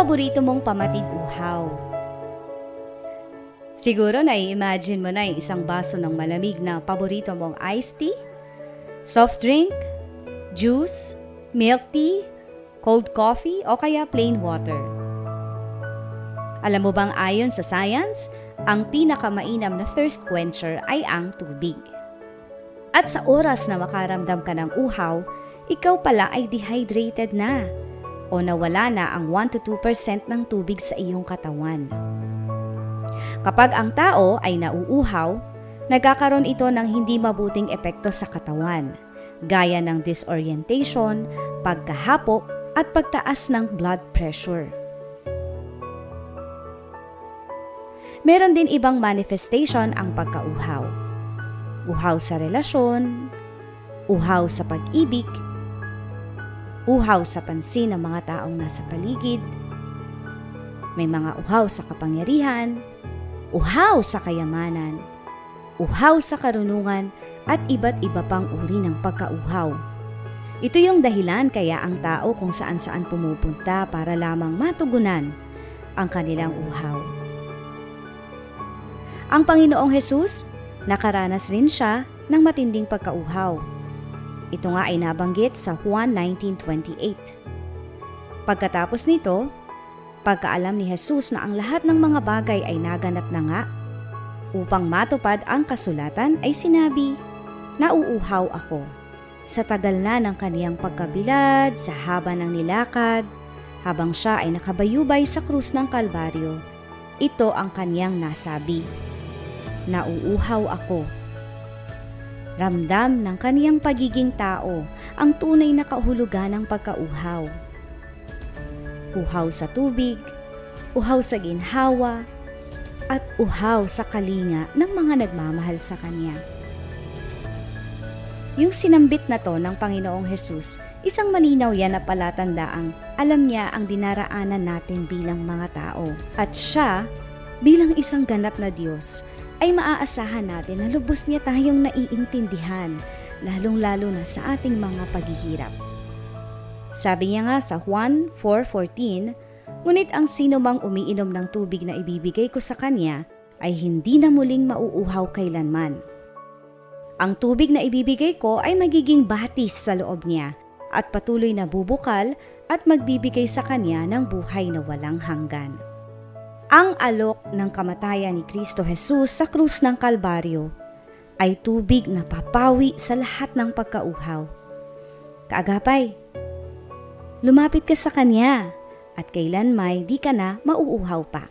paborito mong pamatid uhaw? Siguro na-imagine mo na yung isang baso ng malamig na paborito mong iced tea, soft drink, juice, milk tea, cold coffee o kaya plain water. Alam mo bang ayon sa science, ang pinakamainam na thirst quencher ay ang tubig. At sa oras na makaramdam ka ng uhaw, ikaw pala ay dehydrated na o nawala na ang 1-2% ng tubig sa iyong katawan. Kapag ang tao ay nauuhaw, nagkakaroon ito ng hindi mabuting epekto sa katawan, gaya ng disorientation, pagkahapo at pagtaas ng blood pressure. Meron din ibang manifestation ang pagkauhaw. Uhaw sa relasyon, uhaw sa pag-ibig, uhaw sa pansin ng mga taong nasa paligid, may mga uhaw sa kapangyarihan, uhaw sa kayamanan, uhaw sa karunungan at iba't iba pang uri ng pagkauhaw. Ito yung dahilan kaya ang tao kung saan saan pumupunta para lamang matugunan ang kanilang uhaw. Ang Panginoong Hesus, nakaranas rin siya ng matinding pagkauhaw. Ito nga ay nabanggit sa Juan 19.28. Pagkatapos nito, pagkaalam ni Jesus na ang lahat ng mga bagay ay naganap na nga, upang matupad ang kasulatan ay sinabi, Nauuhaw ako. Sa tagal na ng kaniyang pagkabilad, sa haba ng nilakad, habang siya ay nakabayubay sa krus ng Kalbaryo, ito ang kaniyang nasabi, Nauuhaw ako. Ramdam ng kaniyang pagiging tao ang tunay na kahulugan ng pagkauhaw. Uhaw sa tubig, uhaw sa ginhawa, at uhaw sa kalinga ng mga nagmamahal sa Kanya. Yung sinambit na to ng Panginoong Hesus, isang malinaw yan na palatandaang alam niya ang dinaraanan natin bilang mga tao. At siya, bilang isang ganap na Diyos, ay maaasahan natin na lubos niya tayong naiintindihan, lalong-lalo na sa ating mga paghihirap. Sabi niya nga sa Juan 4.14, Ngunit ang sino mang umiinom ng tubig na ibibigay ko sa kanya ay hindi na muling mauuhaw kailanman. Ang tubig na ibibigay ko ay magiging batis sa loob niya at patuloy na bubukal at magbibigay sa kanya ng buhay na walang hanggan. Ang alok ng kamatayan ni Kristo Jesus sa krus ng Kalbaryo ay tubig na papawi sa lahat ng pagkauhaw. Kaagapay, lumapit ka sa Kanya at kailan may di ka na mauuhaw pa.